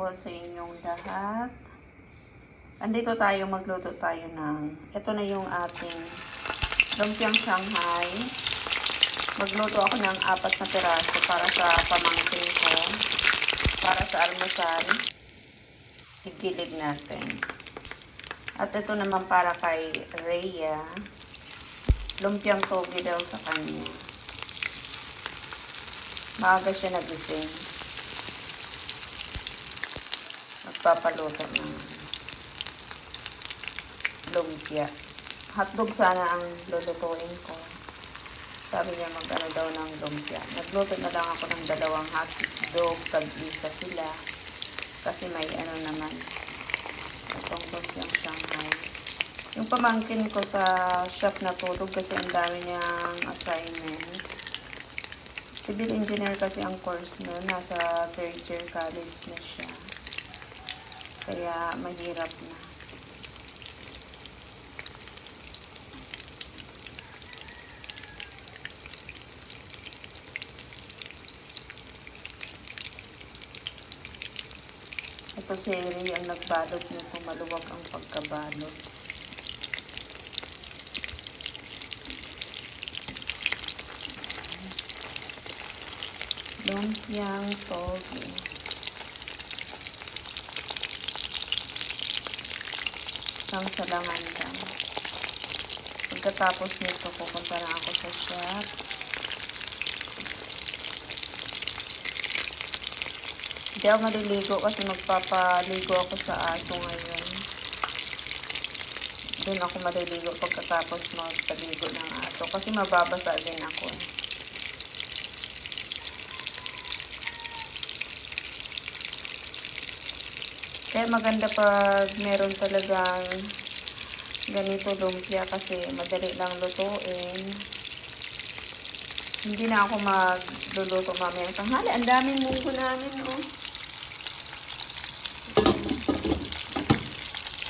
po sa inyong lahat. Andito tayo, magluto tayo ng, ito na yung ating lumpiang Shanghai. Magluto ako ng apat na piraso para sa pamangkin ko, para sa almusal. Igilid natin. At ito naman para kay Rhea. Lumpiang togi daw sa kanya. Maaga siya nagising. Magpapaluto ng lumpia. Hotdog sana ang lulutuin ko. Sabi niya mag-ano daw ng lumpia. Nagluto na lang ako ng dalawang hotdog. Tag-isa sila. Kasi may ano naman. Itong lumpiang Shanghai. Yung pamangkin ko sa shop na tulog kasi ang dami niyang assignment. Civil engineer kasi ang course no, nasa third year college na siya. Kaya mahirap na. Ito si Eri ang nagbalot nito, maluwag ang pagkabalot. Lumpiang togi. Isang salangan lang. Pagkatapos nito, pupunta na ako sa shop. Hindi ako maliligo kasi magpapaligo ako sa aso ngayon. Doon ako maliligo pagkatapos magpaligo ng aso kasi mababasa din ako. Kaya maganda pag meron talagang ganito lumpia kasi madali lang lutuin. Hindi na ako magluluto mamaya ng tanghali. Ang daming munggo namin, oh.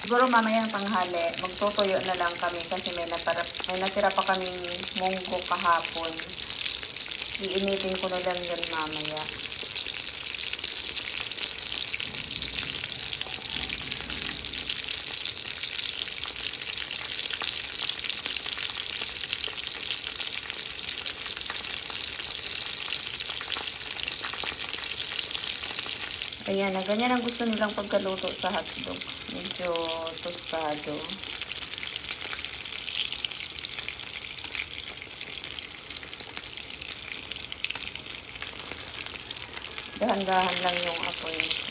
Siguro mamaya ng tanghali, magtutuyo na lang kami kasi may, natara, may natira pa kaming munggo kahapon. Iinitin ko na lang yun mamaya. Ayan, na ganyan ang gusto nilang pagkaluto sa hotdog. Medyo tostado. Dahan-dahan lang yung apoy nito.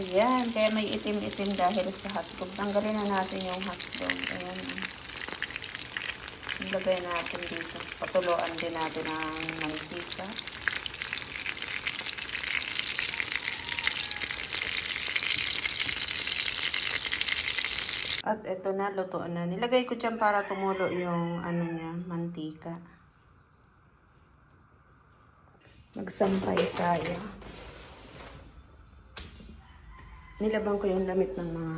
Ayan, kaya may itim-itim dahil sa hotdog. Tanggalin na natin yung hotdog. Ayan. Ilagay natin dito. Patuloan din natin ang mantika. At ito na, luto na. Nilagay ko dyan para tumulo yung ano niya, mantika. Magsampay tayo. Nilabang ko yung damit ng mga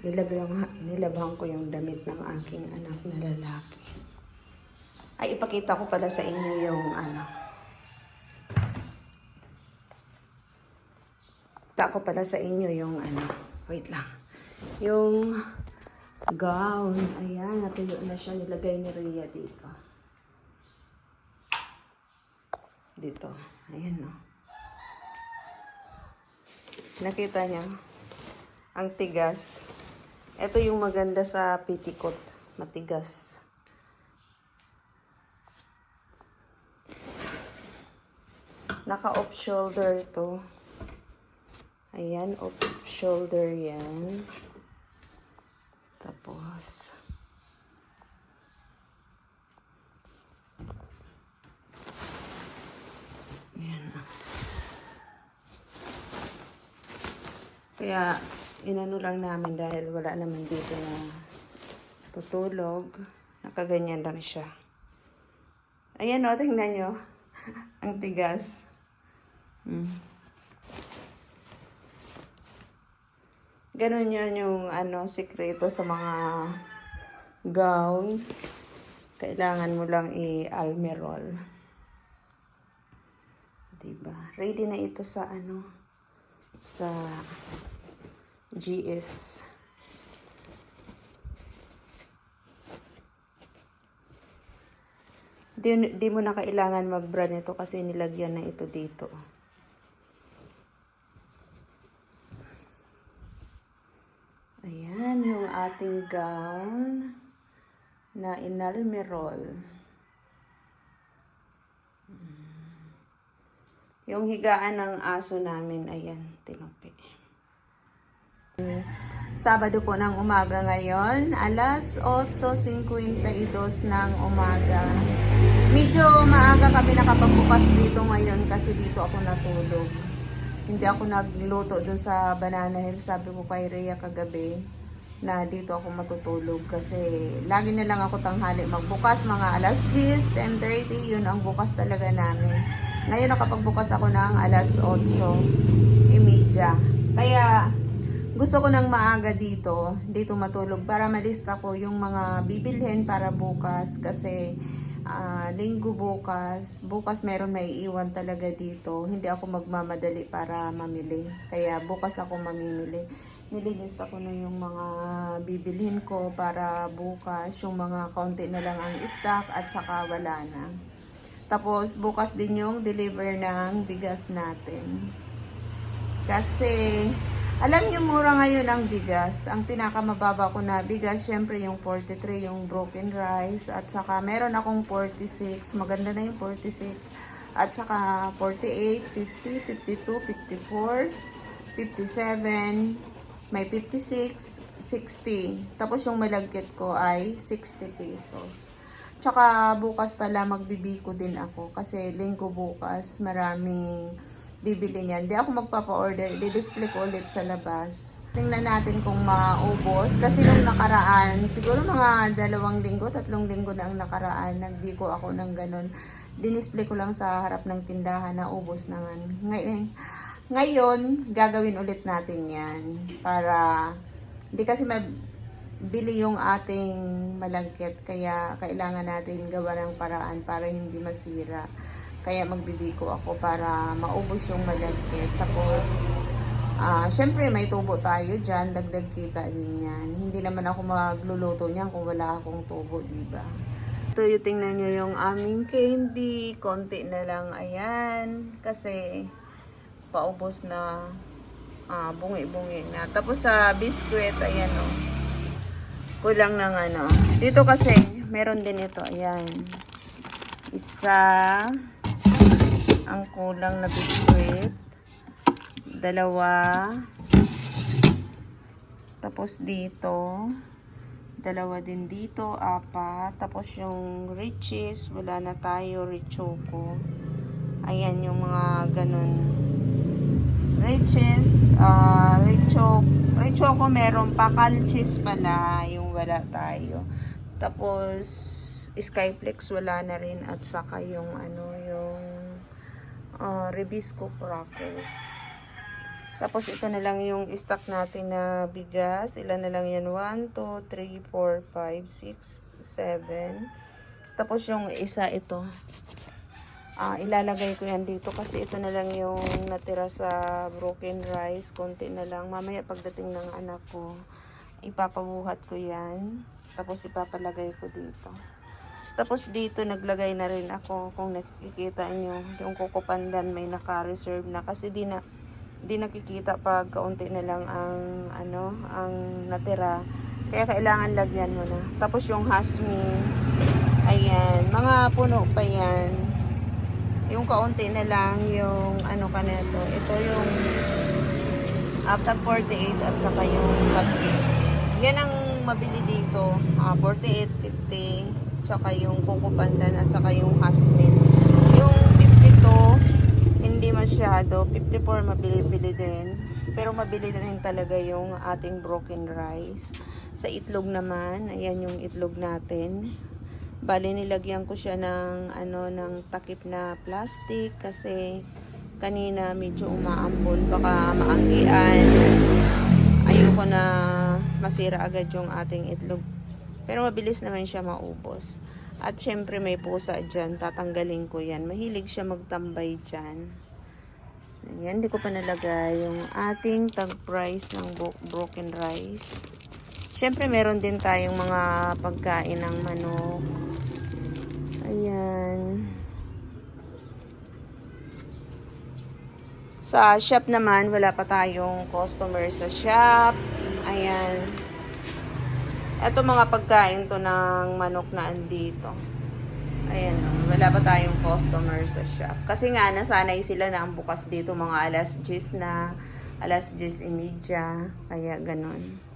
nilabang, nilabang ko yung damit ng aking anak na lalaki. Ay, ipakita ko pala sa inyo yung ano. Ipakita ko pala sa inyo yung ano. Wait lang. Yung gown. Ayan, natuyo na siya. Nilagay ni Rhea dito. Dito. Ayan, no. Nakita niyo? Ang tigas. Ito yung maganda sa petticoat. Matigas. Naka-off shoulder to. Ayan, off shoulder yan. Tapos, ayan. Kaya, inano lang namin dahil wala naman dito na tutulog. Nakaganyan lang siya. Ayan o, tingnan nyo. Ang tigas. Hmm. Ganon yan yung ano, sikreto sa mga gown. Kailangan mo lang i-almerol. Diba? Ready na ito sa ano, sa GS. Di, di mo na kailangan mag-brand ito kasi nilagyan na ito dito. Ayan yung ating gown na inalmerol. Yung higaan ng aso namin, ayan, tinupi. Sabado po ng umaga ngayon, alas 8.52 ng umaga. Medyo maaga kami nakapagbukas dito ngayon kasi dito ako natulog. Hindi ako nagluto dun sa Banana Hill. Sabi ko kay Rhea kagabi na dito ako matutulog kasi lagi na lang ako tanghali magbukas mga alas 10, 10.30, yun ang bukas talaga namin. Ngayon nakapagbukas ako ng alas 8.30. Kaya gusto ko nang maaga dito, dito matulog para malista ko yung mga bibilhin para bukas kasi ah, linggo bukas, bukas meron may iwan talaga dito. Hindi ako magmamadali para mamili. Kaya bukas ako mamimili. Nililista ko na yung mga bibilhin ko para bukas, yung mga kaunti na lang ang stock at saka wala na. Tapos bukas din yung deliver ng bigas natin. Kasi, alam niyo mura ngayon ang bigas. Ang pinakamababa ko na bigas, syempre yung 43, yung broken rice. At saka meron akong 46. Maganda na yung 46. At saka 48, 50, 52, 54, 57, may 56, 60. Tapos yung malagkit ko ay 60 pesos. Tsaka bukas pala magbibiko din ako kasi linggo bukas maraming bibili niyan. Di ako magpapa-order, i-display ko ulit sa labas. Tingnan natin kung maubos. Kasi nung nakaraan, siguro mga dalawang linggo, tatlong linggo na ang nakaraan, nagbiko ako ng ganun. Dinisplay ko lang sa harap ng tindahan na ubos naman. Ngayon, ngayon gagawin ulit natin yan. Para, hindi kasi mabili yung ating malagkit. Kaya kailangan natin gawa ng paraan para hindi masira. Kaya magbibiko ako para maubos yung malagkit. Tapos, ah syempre may tubo tayo dyan. Dagdag kita din yan. Hindi naman ako magluluto niyan kung wala akong tubo, ba? Ito yung tingnan nyo yung aming candy. Konti na lang. Ayan. Kasi, paubos na ah, bungi-bungi na. Tapos sa biscuit, ayan o. Kulang ng ano. Dito kasi, meron din ito. Ayan. Isa. Ang kulang na biscuit. Dalawa. Tapos dito. Dalawa din dito. Apat. Tapos yung riches. Wala na tayo. Richoco. Ayan yung mga ganun. Riches. Uh, richoco. Richoco meron pa. Calchis pala. Yung wala tayo. Tapos Skyflex wala na rin. At saka yung ano uh, Rebisco crackers. Tapos ito na lang yung stock natin na bigas. Ilan na lang yan? 1, 2, 3, 4, 5, 6, 7. Tapos yung isa ito. Ah, ilalagay ko yan dito kasi ito na lang yung natira sa broken rice. Konti na lang. Mamaya pagdating ng anak ko, ipapabuhat ko yan. Tapos ipapalagay ko dito. Tapos dito naglagay na rin ako kung nakikita nyo yung kukupandan may naka-reserve na. Kasi di na di nakikita pag kaunti na lang ang ano ang natira. Kaya kailangan lagyan mo na. Tapos yung hasmin ayan mga puno pa yan. Yung kaunti na lang yung ano ka nito ito yung after 48 at saka yung pagki yan ang mabili dito. Ah, 48 50 tsaka yung kukupandan at saka yung hasmin yung 52 hindi masyado. 54 mabili-bili din. Pero mabili din talaga yung ating broken rice. Sa itlog naman, ayan yung itlog natin. Bali nilagyan ko siya ng ano ng takip na plastic kasi kanina medyo umaambon baka maanggian. Ayoko na masira agad yung ating itlog. Pero mabilis naman siya maubos. At syempre may pusa dyan, tatanggalin ko yan. Mahilig siya magtambay dyan. Ayan, hindi ko pa nalagay yung ating tag price ng bro- broken rice. Siyempre, meron din tayong mga pagkain ng manok. Ayan. Sa shop naman, wala pa tayong customer sa shop. Ayan. Ito mga pagkain to ng manok na andito. Ayan, wala pa tayong customer sa shop. Kasi nga, nasanay sila na ang bukas dito mga alas 10 na, alas 10 imidya. Kaya ganon.